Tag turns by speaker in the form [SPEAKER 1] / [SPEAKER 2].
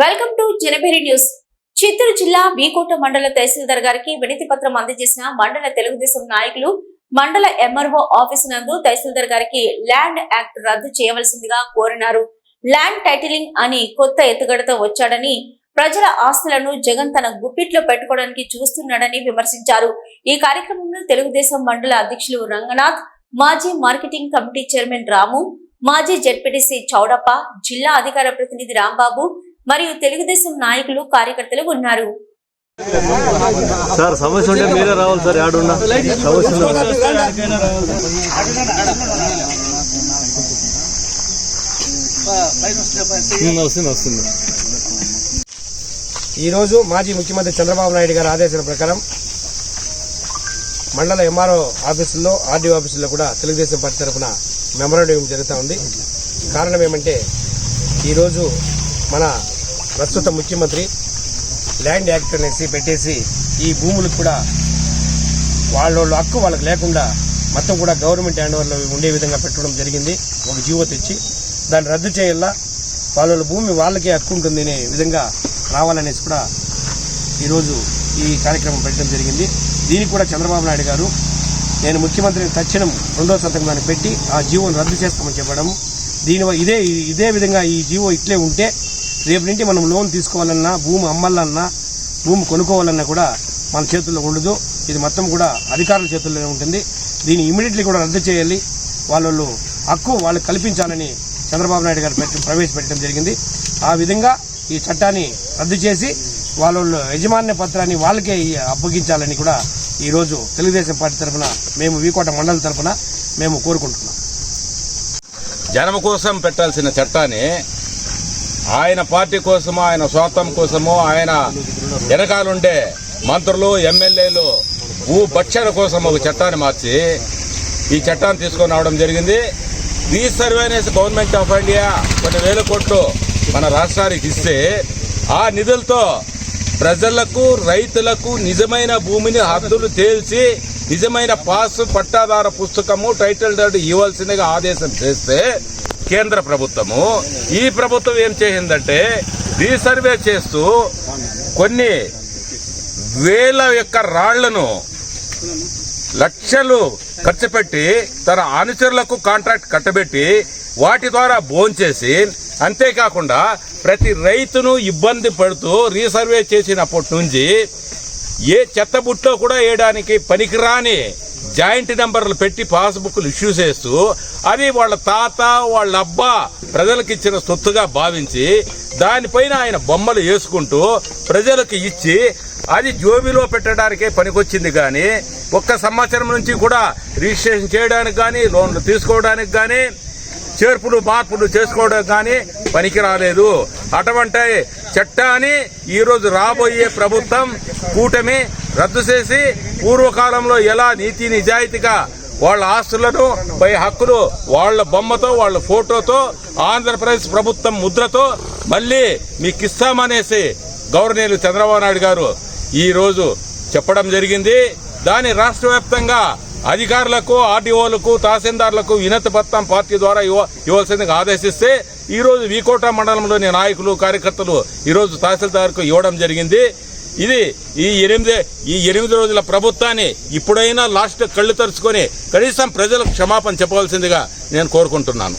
[SPEAKER 1] Welcome to Janabheri news. Chittoor జిల్లా బీకోట మండల తహసీల్దార్ గారికి వినతి పత్రం అందజేసిన మండల తెలుగుదేశం నాయకులు మండల ఎంఆర్ఓ ఆఫీసు నందు తహసీల్దార్ గారికి ల్యాండ్ యాక్ట్ రద్దు చేయవలసిందిగా కోరినారు. ల్యాండ్ టైటిలింగ్ అని కొత్త ఎత్తుగడతో వచ్చాడని ప్రజల ఆస్తులను జగన్ తన గుప్పిట్లో పెట్టుకోవడానికి చూస్తున్నాడని విమర్శించారు. ఈ కార్యక్రమంలో తెలుగుదేశం మండల అధ్యక్షులు రంగనాథ్ మాజీ మార్కెటింగ్ కమిటీ చైర్మన్ రాము మాజీ జెడ్పీటీసీ చౌడప్ప జిల్లా అధికార ప్రతినిధి రాంబాబు మరియు తెలుగుదేశం నాయకులు కార్యకర్తలు ఉన్నారు.
[SPEAKER 2] సార్ సమస్య ఉంటే మీరే రావాలి సార్ ఆడున్నా సమస్య వస్తుంది వస్తుంది
[SPEAKER 3] ఈరోజు మాజీ ముఖ్యమంత్రి చంద్రబాబు నాయుడు గారి ఆదేశాల ప్రకారం మండల ఎంఆర్ఓ ఆఫీసుల్లో ఆర్డీఓ ఆఫీసుల్లో కూడా తెలుగుదేశం పార్టీ తరఫున మెమరాండం జరుగుతూ ఉంది. కారణం ఏమంటే ఈరోజు మన ప్రస్తుత ముఖ్యమంత్రి ల్యాండ్ యాక్ట్ అనేసి పెట్టేసి ఈ భూములకు కూడా వాళ్ళ హక్కు వాళ్ళకి లేకుండా మొత్తం కూడా గవర్నమెంట్ హ్యాండ్ ఓవర్లో ఉండే విధంగా పెట్టడం జరిగింది. ఒక జీవో తెచ్చి దాన్ని రద్దు చేయాలా? వాళ్ళ భూమి వాళ్ళకే హక్కు ఉంటుంది అనే విధంగా రావాలనేసి కూడా ఈరోజు ఈ కార్యక్రమం పెట్టడం జరిగింది. దీనికి కూడా చంద్రబాబు నాయుడు గారు నేను ముఖ్యమంత్రిని తక్షణం రెండో సంతకం దాన్ని పెట్టి ఆ జీవోను రద్దు చేస్తామని చెప్పడం. దీని ఇదే ఇదే విధంగా ఈ జీవో ఇట్లే ఉంటే రేపు నుండి మనం లోన్ తీసుకోవాలన్నా భూమి అమ్మాలన్నా భూమి కొనుక్కోవాలన్నా కూడా మన చేతుల్లో ఉండదు. ఇది మొత్తం కూడా అధికారుల చేతుల్లోనే ఉంటుంది. దీన్ని ఇమీడియట్లీ కూడా రద్దు చేయాలి. వాళ్ళు హక్కు వాళ్ళు కల్పించాలని చంద్రబాబు నాయుడు గారు పెట్టి ప్రవేశపెట్టడం జరిగింది. ఆ విధంగా ఈ చట్టాన్ని రద్దు చేసి వాళ్ళ యజమాన్య పత్రాన్ని వాళ్ళకే అప్పగించాలని కూడా ఈరోజు తెలుగుదేశం పార్టీ తరఫున మేము వీకోట మండలి తరఫున మేము కోరుకుంటున్నాం.
[SPEAKER 4] జనం కోసం పెట్టాల్సిన చట్టాన్ని ఆయన పార్టీ కోసమో ఆయన స్వార్థం కోసమో ఆయన వెనకాలుండే మంత్రులు ఎమ్మెల్యేలు భూ భక్షణ కోసం ఒక చట్టాన్ని మార్చి ఈ చట్టాన్ని తీసుకొని రావడం జరిగింది. రీసర్వేనెస్ గవర్నమెంట్ ఆఫ్ ఇండియా కొన్ని వేల కోట్లు మన రాష్ట్రానికి ఇస్తే ఆ నిధులతో ప్రజలకు రైతులకు నిజమైన భూమిని హద్దులు తేల్చి నిజమైన పాస్ పట్టాదార పుస్తకము టైటిల్ డేట్ ఇవ్వాల్సిందిగా ఆదేశం చేస్తే కేంద్ర ప్రభుత్వము. ఈ ప్రభుత్వం ఏం చేసిందంటే రీసర్వే చేస్తూ కొన్ని వేల యొక్క రాళ్ళను లక్షలు ఖర్చు పెట్టి తన అనుచరులకు కాంట్రాక్ట్ కట్టబెట్టి వాటి ద్వారా భోంచేసి అంతేకాకుండా ప్రతి రైతును ఇబ్బంది పడుతూ రీసర్వే చేసినప్పటి నుంచి ఏ చెత్తబుట్టలో కూడా వేయడానికి పనికిరాని జాయింట్ నెంబర్లు పెట్టి పాస్బుక్లు ఇష్యూ చేస్తూ అది వాళ్ళ తాత వాళ్ళ అబ్బా ప్రజలకు ఇచ్చిన సొత్తుగా భావించి దానిపైన ఆయన బొమ్మలు వేసుకుంటూ ప్రజలకు ఇచ్చి అది జోబిలో పెట్టడానికే పనికొచ్చింది కానీ ఒక్క సంవత్సరం నుంచి కూడా రిజిస్ట్రేషన్ చేయడానికి కానీ లోన్లు తీసుకోవడానికి కానీ చేర్పులు మార్పులు చేసుకోవడం కానీ పనికి రాలేదు. అటువంటి చట్టాన్ని ఈరోజు రాబోయే ప్రభుత్వం కూటమి రద్దు చేసి పూర్వకాలంలో ఎలా నీతి నిజాయితీగా వాళ్ళ ఆస్తులను పై హక్కులు వాళ్ళ బొమ్మతో వాళ్ళ ఫోటోతో ఆంధ్రప్రదేశ్ ప్రభుత్వం ముద్రతో మళ్ళీ మీకు ఇస్తామనేసి గవర్నర్ చంద్రబాబు నాయుడు గారు ఈరోజు చెప్పడం జరిగింది. దాని రాష్ట్ర వ్యాప్తంగా అధికారులకు ఆర్డీఓలకు తహసీల్దార్లకు వినతి పత్రం పార్టీ ద్వారా ఇవ్వ ఇవ్వాల్సిందిగా ఆదేశిస్తే ఈరోజు వికోట వీకోట మండలంలోని నాయకులు కార్యకర్తలు ఈరోజు తహసీల్దార్కు ఇవ్వడం జరిగింది. ఇది ఈ ఎనిమిది ఈ ఎనిమిది రోజుల ప్రభుత్వాన్ని ఇప్పుడైనా లాస్ట్ కళ్ళు తెరుచుకొని కనీసం ప్రజలకు క్షమాపణ చెప్పవలసిందిగా నేను కోరుకుంటున్నాను.